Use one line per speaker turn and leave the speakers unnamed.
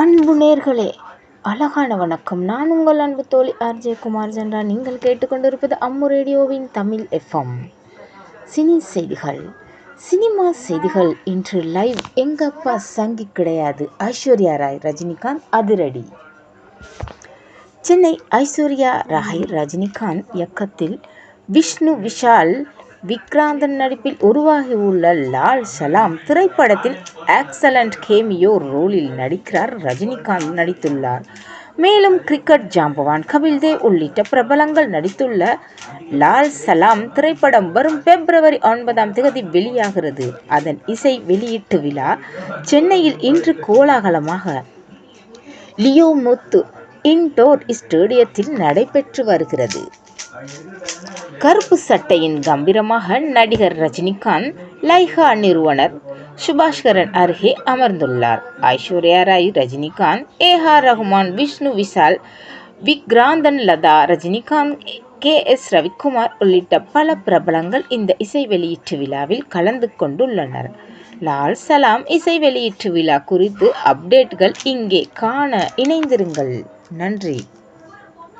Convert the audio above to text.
அன்பு நேர்களே அழகான வணக்கம். நான் உங்கள் அன்பு தோழி ஆர்ஜே குமார் ஜென்றா நீங்கள் கேட்டுக்கொண்டிருப்பது அம்மு ரேடியோவின் தமிழ் எஃப்எம். சினி செய்திகள். சினிமா செய்திகள் இன்று லைவ். எங்கப்பா சங்கி கிடையாது. ஐஸ்வர்யா ராய் ரஜினிகாந்த் அதிரடி. சென்னை ஐஸ்வர்யா ராய் ரஜினிகாந்த் இயக்கத்தில் விஷ்ணு விஷால் விக்ராந்தன் நடிப்பில் உருவாகியுள்ள லால் சலாம் திரைப்படத்தில் ஆக்சலண்ட் கேமியோ ரோலில் நடிக்கிறார். ரஜினிகாந்த் நடித்துள்ளார். மேலும் கிரிக்கெட் ஜாம்பவான் கபில் தேவ் உள்ளிட்ட பிரபலங்கள் நடித்துள்ள லால் சலாம் திரைப்படம் வரும் பிப்ரவரி ஒன்பதாம் தேதி வெளியாகிறது. அதன் இசை வெளியீட்டு விழா சென்னையில் இன்று கோலாகலமாக லியோ முத்து இன்டோர் ஸ்டேடியத்தில் நடைபெற்று வருகிறது. கருப்பு சட்டையின் கம்பீரமாக நடிகர் ரஜினிகாந்த் லைகா நிறுவனர் சுபாஷ்கரன் அருகே அமர்ந்துள்ளார். Aishwarya Rai Rajinikanth A R Rahman Vishnu Vishal Vikranth Latha Rajinikanth K S Ravikumar உள்ளிட்ட பல பிரபலங்கள் இந்த இசை வெளியீட்டு விழாவில் கலந்து கொண்டுள்ளனர். லால் சலாம் இசை வெளியீட்டு விழா குறித்து அப்டேட்கள் இங்கே காண இணைந்திருங்கள். நன்றி.